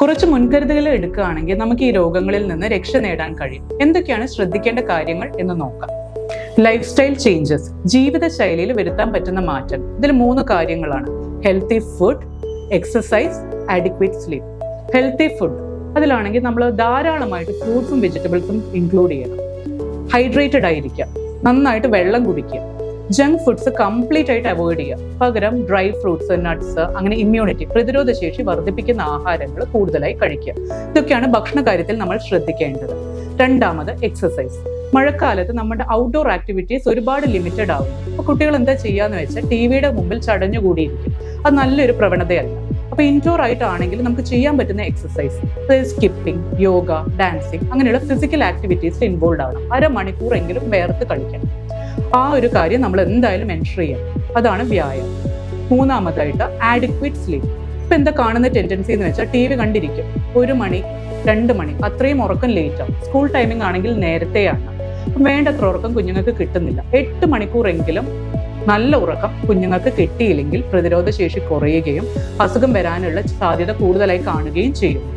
കുറച്ച് മുൻകരുതലുകൾ എടുക്കുകയാണെങ്കിൽ നമുക്ക് ഈ രോഗങ്ങളിൽ നിന്ന് രക്ഷ നേടാൻ കഴിയും. എന്തൊക്കെയാണ് ശ്രദ്ധിക്കേണ്ട കാര്യങ്ങൾ എന്ന് നോക്കാം. ലൈഫ് സ്റ്റൈൽ ചേഞ്ചസ് ജീവിതശൈലിയിൽ വരുത്താൻ പറ്റുന്ന മാറ്റം ഇതിൽ മൂന്ന് കാര്യങ്ങളാണ്. Healthy food exercise adequate sleep healthy food അതിലാണെങ്കിൽ നമ്മൾ ധാരാളമായിട്ട് ഫ്രൂട്ട്സും വെജിറ്റബിൾസും ഇൻക്ലൂഡ് ചെയ്യണം. ഹൈഡ്രേറ്റഡ് ആയിരിക്കുക. നന്നായിട്ട് വെള്ളം കുടിക്കുക. ജങ്ക് ഫുഡ്സ് കംപ്ലീറ്റ് ആയിട്ട് അവോയ്ഡ് ചെയ്യുക. പകരം ഡ്രൈ ഫ്രൂട്ട്സ് നട്ട്സ് അങ്ങനെ ഇമ്മ്യൂണിറ്റി പ്രതിരോധ ശേഷി വർദ്ധിപ്പിക്കുന്ന ആഹാരങ്ങൾ കൂടുതലായി കഴിക്കുക. ഇതൊക്കെയാണ് ഭക്ഷണ കാര്യത്തിൽ നമ്മൾ ശ്രദ്ധിക്കേണ്ടത്. രണ്ടാമത് എക്സസൈസ് മഴക്കാലത്ത് നമ്മുടെ ഔട്ട്ഡോർ ആക്ടിവിറ്റീസ് ഒരുപാട് ലിമിറ്റഡ് ആവും. അപ്പോൾ കുട്ടികൾ എന്താ ചെയ്യാന്ന് വെച്ചാൽ ടി വിയുടെ മുമ്പിൽ ചടഞ്ഞുകൂടിയിരിക്കും. അത് നല്ലൊരു പ്രവണതയല്ല. അപ്പൊ ഇൻഡോർ ആയിട്ടാണെങ്കിൽ നമുക്ക് ചെയ്യാൻ പറ്റുന്ന എക്സസൈസ് സ്കിപ്പിംഗ് യോഗ ഡാൻസിങ് അങ്ങനെയുള്ള ഫിസിക്കൽ ആക്ടിവിറ്റീസ് ഇൻവോൾവ് ആവണം. അരമണിക്കൂറെങ്കിലും വേർത്ത് കളിക്കണം. ആ ഒരു കാര്യം നമ്മൾ എന്തായാലും മെൻഷൻ ചെയ്യണം. അതാണ് വ്യായാമം. മൂന്നാമതായിട്ട് ആഡിക്വേറ്റ് സ്ലീപ്പ് ഇപ്പം എന്താ കാണുന്ന ടെൻഡൻസി എന്ന് വെച്ചാൽ ടി വി കണ്ടിരിക്കും. ഒരു മണി രണ്ട് മണി അത്രയും ഉറക്കം ലേറ്റ് ആവും. സ്കൂൾ ടൈമിംഗ് ആണെങ്കിൽ നേരത്തെയാണ് വേണ്ടത്ര ഉറക്കം കുഞ്ഞുങ്ങൾക്ക് കിട്ടുന്നില്ല. എട്ട് മണിക്കൂറെങ്കിലും നല്ല ഉറക്കം കുഞ്ഞുങ്ങൾക്ക് കിട്ടിയില്ലെങ്കിൽ പ്രതിരോധശേഷി കുറയുകയും അസുഖം വരാനുള്ള സാധ്യത കൂടുതലായി കാണുകയും ചെയ്യും.